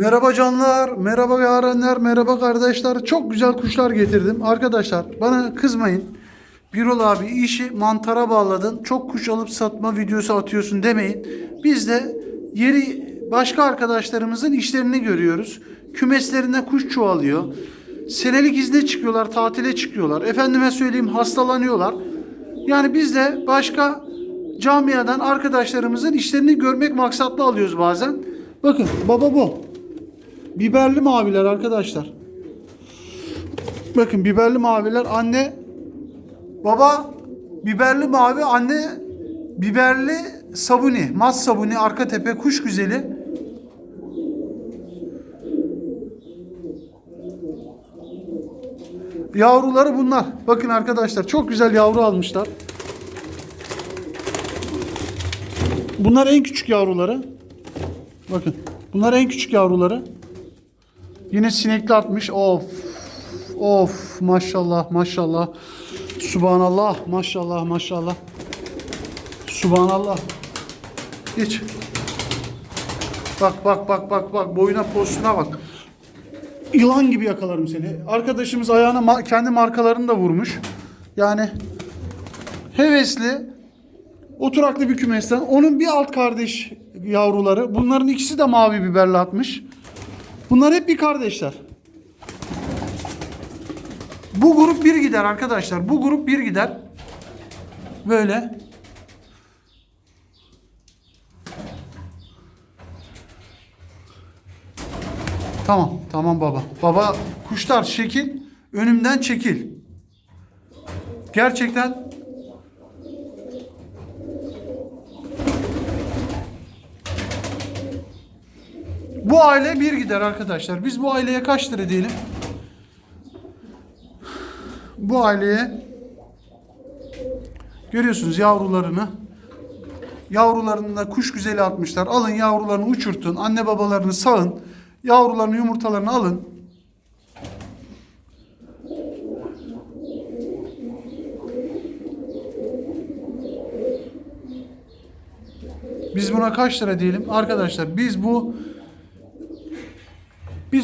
Merhaba canlar, merhaba yarenler, merhaba kardeşler. Çok güzel kuşlar getirdim. Arkadaşlar bana kızmayın. Birol abi işi mantara bağladın. Çok kuş alıp satma videosu atıyorsun demeyin. Biz de yeri başka arkadaşlarımızın işlerini görüyoruz. Kümeslerinde kuş çoğalıyor. Senelik izne çıkıyorlar, tatile çıkıyorlar. Efendime söyleyeyim hastalanıyorlar. Yani biz de başka camiadan arkadaşlarımızın işlerini görmek maksatlı alıyoruz bazen. Bakın baba bu. Biberli maviler arkadaşlar. Bakın biberli maviler anne baba biberli mavi anne biberli sabuni mas sabuni arka tepe kuş güzeli. Yavruları bunlar. Bakın arkadaşlar çok güzel yavru almışlar. Bunlar en küçük yavruları. Bakın. Bunlar en küçük yavruları. Yine sinekli atmış. Of. Of. Maşallah. Maşallah. Subhanallah. Maşallah. Maşallah. Subhanallah. Geç. Bak bak bak bak bak. Boyuna postuna bak. Yılan gibi yakalarım seni. Arkadaşımız ayağına ma- kendi markalarını da vurmuş. Yani hevesli oturaklı bir kümesten. Onun bir alt kardeş yavruları. Bunların ikisi de mavi biberli atmış. Bunlar hep bir kardeşler. Bu grup bir gider arkadaşlar. Bu grup bir gider. Böyle. Tamam, tamam baba. Baba kuşlar şekil, önümden çekil. Gerçekten Bu aile bir gider arkadaşlar. Biz bu aileye kaç lira diyelim? Bu aileye görüyorsunuz yavrularını. Yavrularını da kuş güzeli atmışlar. Alın yavrularını uçurtun. Anne babalarını sağın. Yavrularını yumurtalarını alın. Biz buna kaç lira diyelim? Arkadaşlar biz bu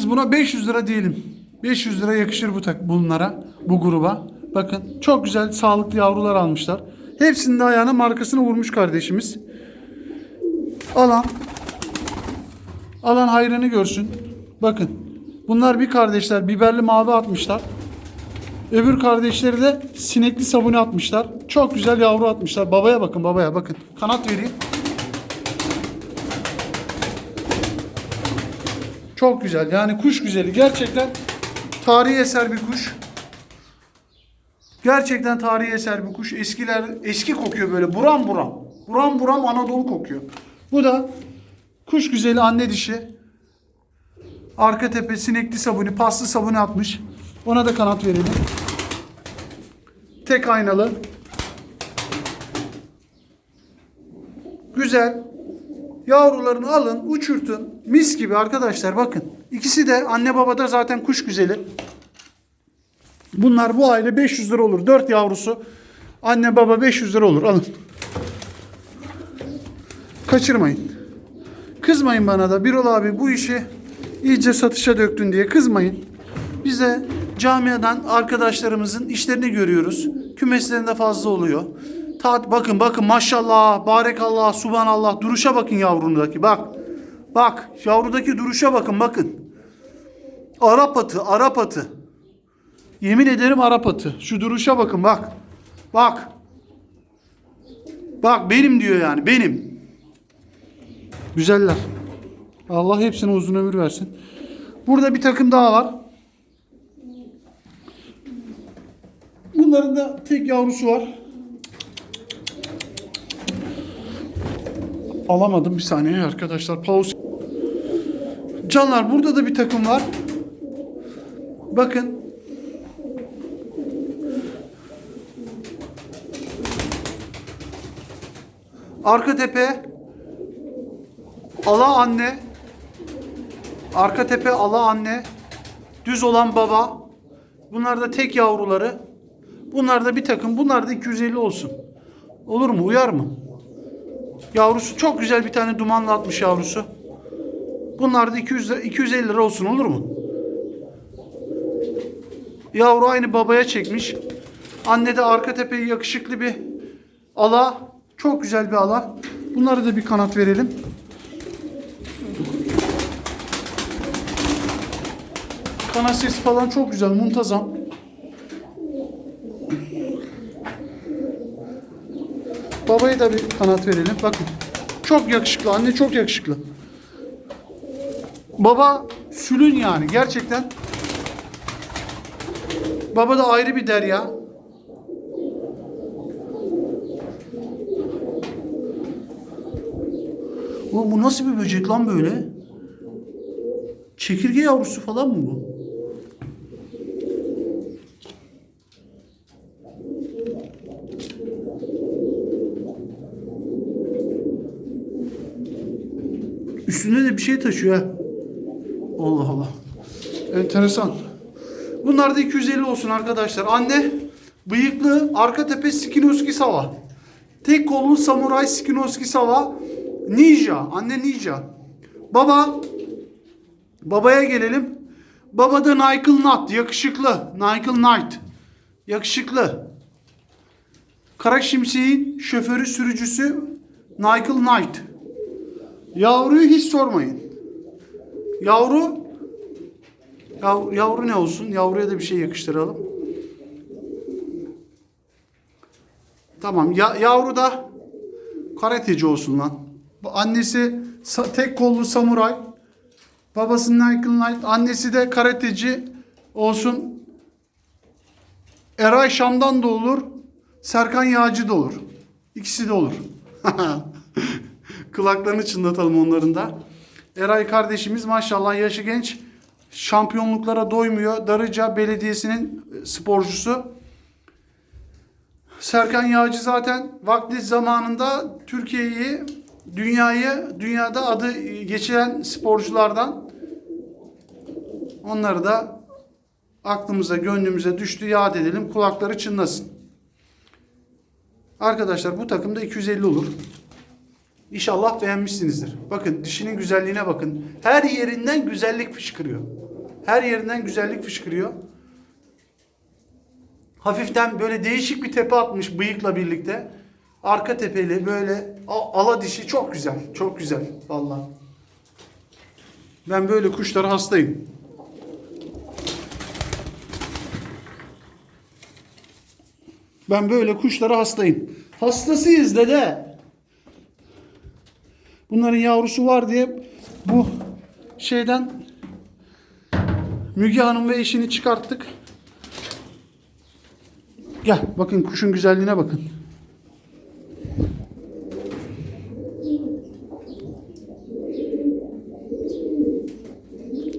buna 500 lira diyelim. 500 lira yakışır bu tak bunlara, bu gruba. Bakın çok güzel sağlıklı yavrular almışlar. Hepsinin de ayağına markasını vurmuş kardeşimiz. Alan alan hayrını görsün. Bakın bunlar bir kardeşler biberli mavi atmışlar. Öbür kardeşleri de sinekli sabunu atmışlar. Çok güzel yavru atmışlar. Babaya bakın babaya bakın. Kanat vereyim. Çok güzel. Yani kuş güzeli. Gerçekten tarihi eser bir kuş. Gerçekten tarihi eser bir kuş. Eskiler eski kokuyor böyle buram buram. Buram buram Anadolu kokuyor. Bu da kuş güzeli anne dişi. Arka tepe sinekli sabunu, paslı sabunu atmış. Ona da kanat verelim. Tek aynalı. Güzel. Yavrularını alın, uçurtun. Mis gibi arkadaşlar bakın. İkisi de anne babada zaten kuş güzeli. Bunlar bu aile 500 lira olur. 4 yavrusu. Anne baba 500 lira olur. Alın. Kaçırmayın. Kızmayın bana da. Birol abi bu işi iyice satışa döktün diye kızmayın. Biz de camiadan arkadaşlarımızın işlerini görüyoruz. Kümeslerinde fazla oluyor. Ta, bakın bakın maşallah, barekallah, subhanallah. Duruşa bakın yavrundaki bak. Bak yavrudaki duruşa bakın bakın. Arap atı, Arap atı. Yemin ederim Arap atı. Şu duruşa bakın bak. Bak. Bak benim diyor yani benim. Güzeller. Allah hepsine uzun ömür versin. Burada bir takım daha var. Bunların da tek yavrusu var. Alamadım bir saniye arkadaşlar. Pause. Canlar burada da bir takım var. Bakın. Arka tepe ala anne. Arka tepe ala anne. Düz olan baba. Bunlar da tek yavruları. Bunlar da bir takım. Bunlar da 250 olsun. Olur mu? Uyar mı? Yavrusu çok güzel bir tane dumanlı atmış yavrusu. Bunlar da 200 lira- 250 lira olsun olur mu? Yavru aynı babaya çekmiş. Anne de arka tepeyi yakışıklı bir ala. Çok güzel bir ala. Bunlara da bir kanat verelim. Kanat sesi falan çok güzel, muntazam. Babaya da bir kanat verelim. Bakın. Çok yakışıklı. Anne çok yakışıklı. Baba sülün yani gerçekten. Baba da ayrı bir derya. Ulan bu nasıl bir böcek lan böyle? Çekirge yavrusu falan mı bu? Üstünde de bir şey taşıyor ha. Allah Allah. Enteresan. Bunlar da 250 olsun arkadaşlar. Anne bıyıklı arka tepe Skinoski Sava. Tek kollu samuray Skinoski Sava. Ninja. Anne ninja. Baba babaya gelelim. Baba da Nigel Nut. Yakışıklı. Nigel Knight. Yakışıklı. Kara Şimşek'in şoförü sürücüsü Nigel Knight. Yavruyu hiç sormayın. Yavru yav, yavru ne olsun? Yavruya da bir şey yakıştıralım. Tamam. Ya, yavru da karateci olsun lan. Annesi tek kollu samuray. Babası Nigel Knight. Annesi de karateci olsun. Eray Şam'dan da olur. Serkan Yağcı da olur. İkisi de olur. Kulaklarını çınlatalım onların da. Eray kardeşimiz maşallah yaşı genç. Şampiyonluklara doymuyor. Darıca Belediyesi'nin e, sporcusu. Serkan Yağcı zaten vakti zamanında Türkiye'yi, dünyayı, dünyada adı geçen sporculardan. Onları da aklımıza, gönlümüze düştü yad edelim. Kulakları çınlasın. Arkadaşlar bu takımda 250 olur. İnşallah beğenmişsinizdir. Bakın dişinin güzelliğine bakın. Her yerinden güzellik fışkırıyor. Her yerinden güzellik fışkırıyor. Hafiften böyle değişik bir tepe atmış bıyıkla birlikte. Arka tepeli böyle ala dişi çok güzel. Çok güzel vallahi. Ben böyle kuşlara hastayım. Ben böyle kuşlara hastayım. Hastasıyız dede. Bunların yavrusu var diye bu şeyden Müge Hanım ve eşini çıkarttık. Gel bakın kuşun güzelliğine bakın.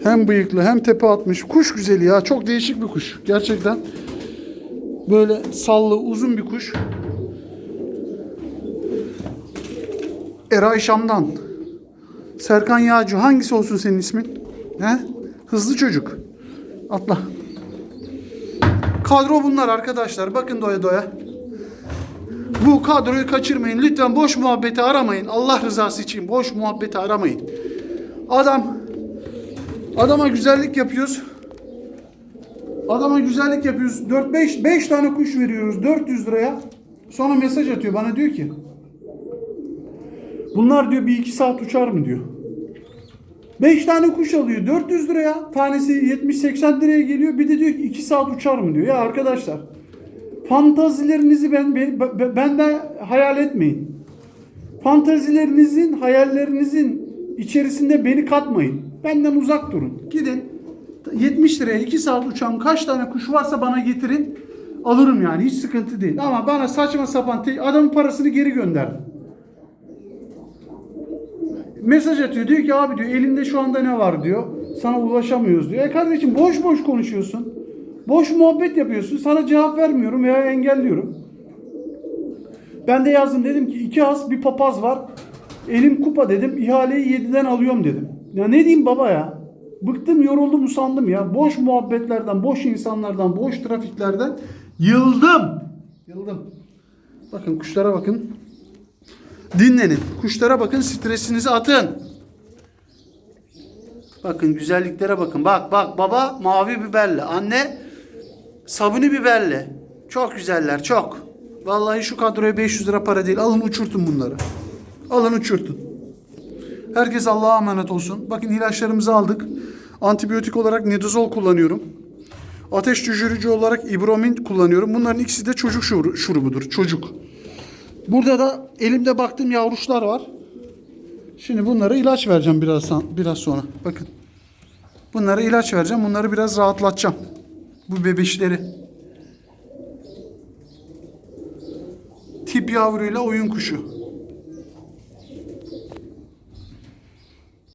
Hem bıyıklı hem tepe atmış. Kuş güzeli ya. Çok değişik bir kuş. Gerçekten. Böyle sallı uzun bir kuş. Eray Şam'dan. Serkan Yağcı. Hangisi olsun senin ismin? He? Hızlı çocuk. Atla. Kadro bunlar arkadaşlar. Bakın doya doya. Bu kadroyu kaçırmayın. Lütfen boş muhabbeti aramayın. Allah rızası için boş muhabbeti aramayın. Adam adama güzellik yapıyoruz. Adama güzellik yapıyoruz. 4-5 5 tane kuş veriyoruz 400 liraya. Sonra mesaj atıyor bana diyor ki Bunlar diyor bir iki saat uçar mı diyor. 5 tane kuş alıyor 400 liraya. Tanesi 70-80 liraya geliyor. Bir de diyor ki 2 saat uçar mı diyor. Ya arkadaşlar fantazilerinizi ben, ben benden hayal etmeyin. Fantazilerinizin, hayallerinizin içerisinde beni katmayın. Benden uzak durun. Gidin 70 liraya 2 saat uçan kaç tane kuş varsa bana getirin. Alırım yani hiç sıkıntı değil. Ama bana saçma sapan adamın parasını geri gönderdim. Mesaj atıyor diyor ki abi diyor elinde şu anda ne var diyor. Sana ulaşamıyoruz diyor. E kardeşim boş boş konuşuyorsun. Boş muhabbet yapıyorsun. Sana cevap vermiyorum veya engelliyorum. Ben de yazdım dedim ki iki as bir papaz var. Elim kupa dedim. ihaleyi 7'den alıyorum dedim. Ya ne diyeyim baba ya? Bıktım, yoruldum, usandım ya. Boş muhabbetlerden, boş insanlardan, boş trafiklerden yıldım. Yıldım. Bakın kuşlara bakın. Dinlenin. Kuşlara bakın, stresinizi atın. Bakın güzelliklere bakın. Bak bak baba mavi biberle. Anne sabuni biberle. Çok güzeller çok. Vallahi şu kadroya 500 lira para değil. Alın uçurtun bunları. Alın uçurtun. Herkes Allah'a emanet olsun. Bakın ilaçlarımızı aldık. Antibiyotik olarak Nedozol kullanıyorum. Ateş düşürücü olarak İbromin kullanıyorum. Bunların ikisi de çocuk şuru- şurubudur. Çocuk. Burada da elimde baktığım yavruşlar var. Şimdi bunlara ilaç vereceğim biraz biraz sonra. Bakın. Bunlara ilaç vereceğim. Bunları biraz rahatlatacağım. Bu bebişleri. Tip yavruyla oyun kuşu.